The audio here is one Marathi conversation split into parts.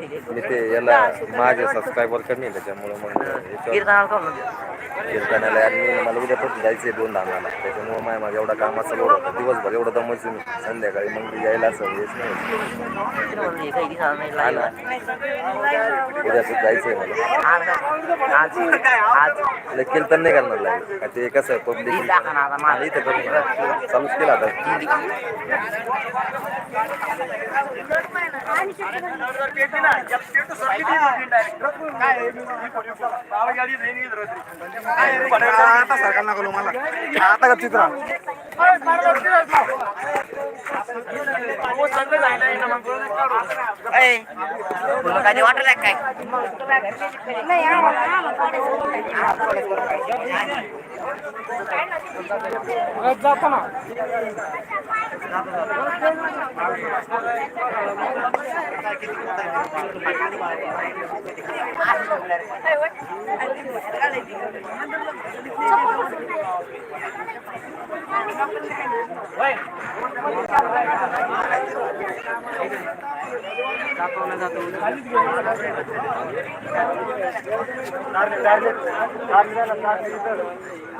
मी ते याला माझे सबस्क्रायबर कमी आहे त्याच्यामुळे मग याच्यावर कीर्तनाला आणि मला उद्यापासून जायचं आहे दोन धामाला त्याच्यामुळे माझ्या माझ्या एवढा कामाचा लोड होता. दिवसभर एवढं दमच मी. संध्याकाळी मग मी यायला असं हेच नाही हा ना. उद्या जायचं आहे मला. लय कीर्तन नाही करणार लागेल. का ते कसं आहे पब्लिक इथं करून चालूच केलं आता. आता सरकार नका लो मला आता का चित्र काय वाटलं काय? जाता ना जातो ना जातो टारगेट टारगेट टारगेट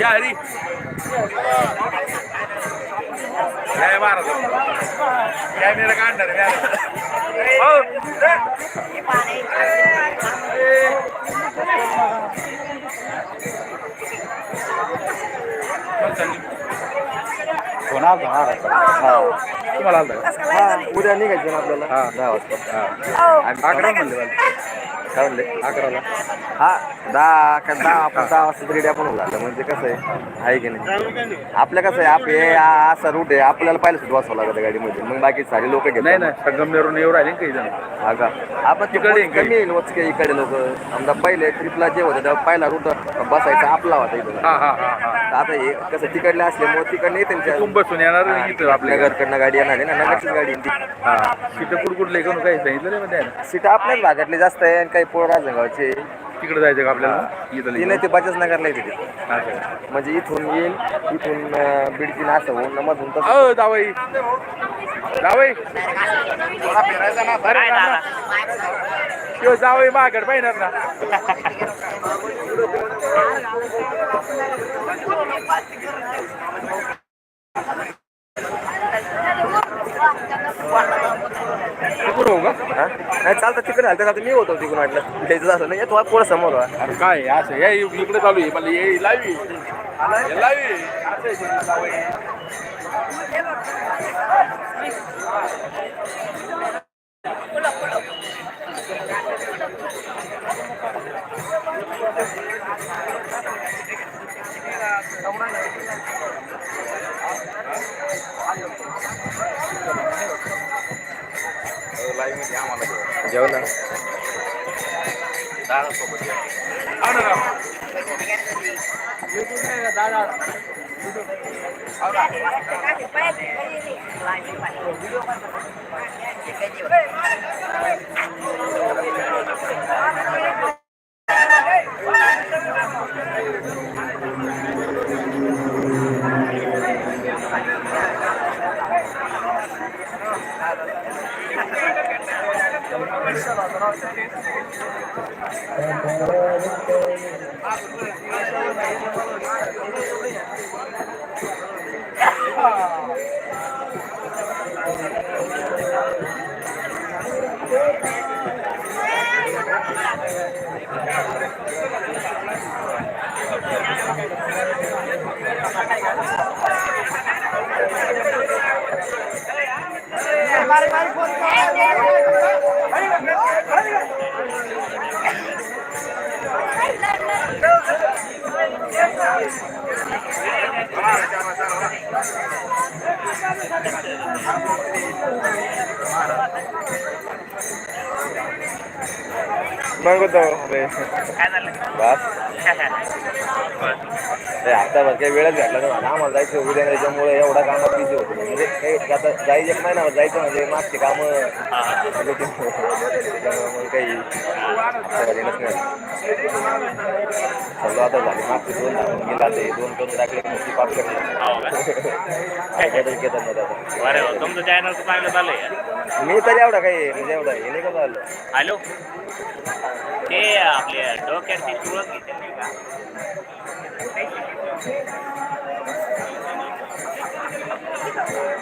या हरी जय महाराज कॅमेरा काढणार हो तुम्हाला का? हा, उद्या निघायचं ना आपल्याला. हा. दहा वाजता. आणि अकरा म्हणले मला काय म्हणले? अकराला. हा. दहा का दहा आपण दहा वाजता रेडी आपण होऊन झालं म्हणजे कसं आहे? आहे की नाही? आपलं कसं आहे? आप हे आ- असा रूट आहे. आपल्याला पाहिलं सुद्धा वाचवा लागतं गाडीमध्ये. मग बाकी सारे लोक घेत नाही नाही. संगमनेरून येऊ राहिले काही जण. हा का? आपण तिकडे. कमी येईल वचके इकडे लोक. समजा पहिले ट्रिपला जे होतं तेव्हा पहिला रूट बसायचा आपला होता इथं. हा हा हा हा. तर आता हे कसं तिकडले असल्यामुळे तिकडले त्यांच्या कुंभ बसून येणार इथं आपल्या नगरकडनं गाडी येणार आहे ना नगरचीच गाडी आहे. ती हा तिथं कुठकुठले करून काही सांगितलं नाही मध्ये सीट आपल्याच भागातली जास्त आहे आणि काही पोळ राजगावचे तिकडे जायचं का आपल्याला? इथं ती नाही ते बजाज नगरला येते ती. अच्छा. म्हणजे इथून येईल इथून अं, बीडकीन असं होऊन मधून तसं. अहो दावाई दावाई फिरायचा ना अरे राम राम. किंवा जावं मागड पाहिजे ना. तिकडून नाही चालतं तिकडे झालं तर मी होतो तिकडून वाटलं. घ्यायचं झालं नाही थोडा पुढं समोर. अरे काय असं या इकडे चालू आहे मला ये लावी. लावी. असं हा Thank you. ना राव. मग होतो रे काय झालं बस ते हप्ताभर काही वेळच नाही मला आम्हाला जायचं उद्या त्याच्यामुळे एवढा कामात बिझी होतो. म्हणजे काही आता जायचं एक महिन्यावर जायचं म्हणजे मागचे कामं त्याच्यामुळे काही नाही. चाललो आता झाली मागचे दोन गेला ते दोन करून टाकले मोठी पाप नाही आता. अरे हो, तुमचं चॅनल चांगलं चाललंय मी तरी एवढा काही म्हणजे एवढा हे नाही का हॅलो? ते आपले डोक्याची सुरत घेते नाही का? Thank you.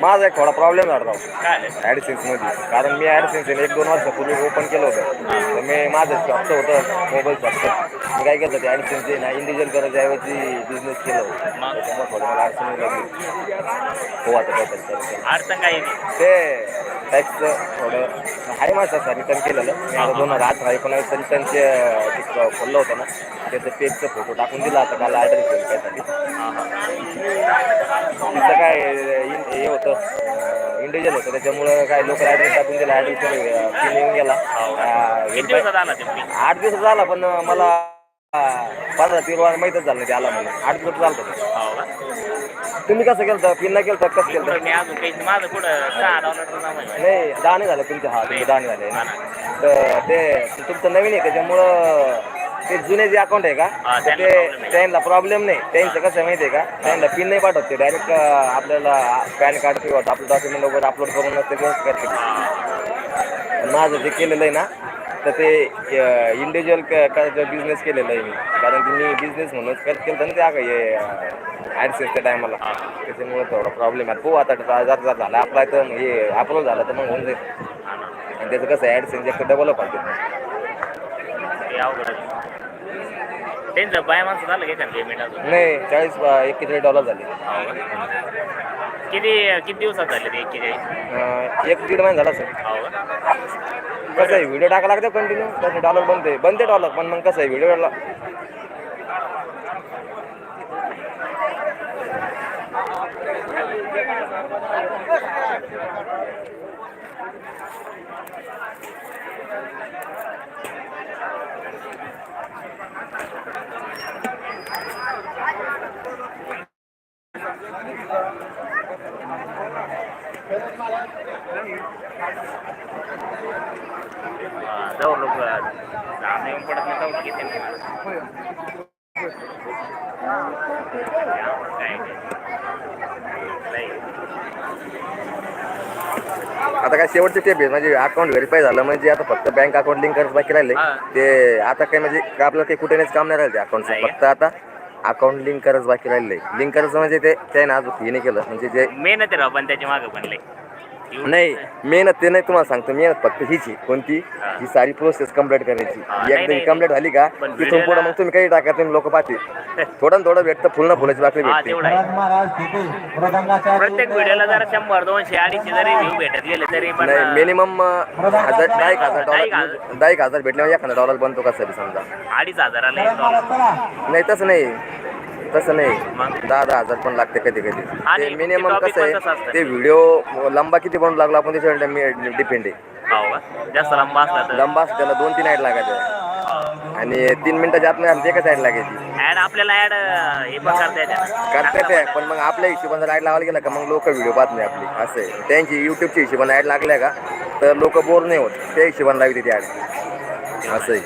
माझा एक थोडा प्रॉब्लेम झाला काय आलं ॲडसेन्समध्ये. कारण मी ॲडसेन्स एक दोन वर्षापूर्वी ओपन केलं होतं. तर मी माझं शॉपचं होतं मोबाईल शॉपचं मी काय केलं ते ॲडसेन्स आहे ना इंडिव्हिज्युअल करायच्याऐवजी बिझनेस केलं होतं? त्याच्यामुळे थोडं मला अडचण लागली. हो आता काहीतरी. अडचण काय ते टॅक्सचं थोडं आहे माझं सर रिटर्न केलेलं. मी आता दोन हजार अठरा एकोणावीस रिटर्नचे ते खोललं होतं ना. त्याचं पेजचा फोटो टाकून दिला आता काल ॲड्रेस व्हेरीफायसाठी तिचं काय हे होतं इंडिव्हिज्युअल होतं. त्याच्यामुळं काय लोक ॲड्रेस टाकून दिला ॲड्रेस येऊन गेला. मुली? आठ दिवस झाला पण मला पंधरा तेरा माहीतच झालं नाही ते आला म्हणून. आठ दिवस झालं होतं. हो? तुम्ही कसं केलं पिन नाही केलं कसं केलं नाही दाणे झाले तुमचे. हा तुमचे दाणे झाले. हा. तर ते तुमचं नवीन आहे त्याच्यामुळं ते जुने जे अकाउंट आहे का तर त्यांना problem ते आहे. त्यांना प्रॉब्लेम नाही. त्यांचं कसं आहे माहिती आहे का? त्यांना पिन नाही पाठवत ते. डायरेक्ट आपल्याला पॅन कार्ड किंवा आपलं डॉक्युमेंट वगैरे अपलोड करून ते करते. पण माझं जे केलेलं आहे ना तर ते इंडिव्हिज्युअल बिझनेस केलेलं आहे मी. कारण की मी बिझनेस म्हणून करत केलं ना त्या ॲडसेसच्या टायमाला त्याच्यामुळे थोडा प्रॉब्लेम आहे. हो आता जर जर झाला अप्लाय तर हे अपलोड झालं तर मग होऊन जाईल. आणि त्याचं कसं ॲडसेन्स एक डेव्हलप होते. ते अवघड आहे. त्यांचं बाय माणसं झालं का पेमेंट अजून? नाही चाळीस एक्केचाळीस डॉलर झाले. हो का? किती किती दिवसात झाले ते एकेचाळीस अं, एक दीड महिना झाला सर हो का? कसं आहे व्हिडिओ टाका लागते कंटिन्यू तसे डॉलर बनते बनते डॉलर पण मग कसं आहे व्हिडिओला जाऊ लोक जाऊन येऊन पडत नाही घेते काय. आता काय शेवटची टेप आहे म्हणजे अकाउंट व्हेरीफाय झालं म्हणजे आता फक्त बँक अकाउंट लिंक करायचं बाकी राहिले. ते आता काही म्हणजे आपल्याला काही कुठे काम नाही राहिले का? फक्त आता अकाउंट लिंक करायचं बाकी राहिले लिंक करायचं म्हणजे ते त्याने अजून हे नाही केलं. म्हणजे जे मेहनत आहे राव पण त्याच्या मागं पण लय. नाही मेहनत ते नाही तुम्हाला सांगतो मेहनत फक्त हीच आहे कोणती? हा. सारी प्रोसेस कंप्लीट करायची. एकदा ही कंप्लीट झाली का पण तिथून पुढे मग तुम्ही काही टाका तुम्ही लोक पाहतील. थोडं ना थोडं भेटतं फुल ना फुलाची बाकरी हा भेटते. प्रत्येक व्हिडिओला जरा शंभर दोनशे अडीचशे जरी व्ह्यू भेटत गेले तरी पण नाही मिनिमम हजार दहा एक हजार डॉलर हजार. दहा एक हजार भेटल्यावर एखादा डॉलर बनतो का सरी समजा. अडीच हजाराला एक नाही तसं नाही. तसं नाही? दहा दहा हजार पण लागते कधी कधी ते मिनिमम topic कसं पण तसं आहे असतं. ते व्हिडिओ लंबा किती बनवू लागला आपण त्याच्यावर डिपेंड आहे. हो का? जास्त लांब असला तर. लंबा असतो त्याला दोन तीन ॲड लागायचे. आणि तीन मिनिटाच्या आत नाही एकच ॲड लागायची. ऍड आपल्याला ऍड हे पण करता येते. करतात ते पण मग आपल्या हिशोबाने ॲड लावायला गेला का मग लोक व्हिडिओ पाहत नाही आपली. असं आहे. त्यांची युट्यूबच्या हिशोबाने ॲड लागल्या का तर लोक बोर नाही होत. त्या हिशोबाने लावते ती ॲड असं आहे.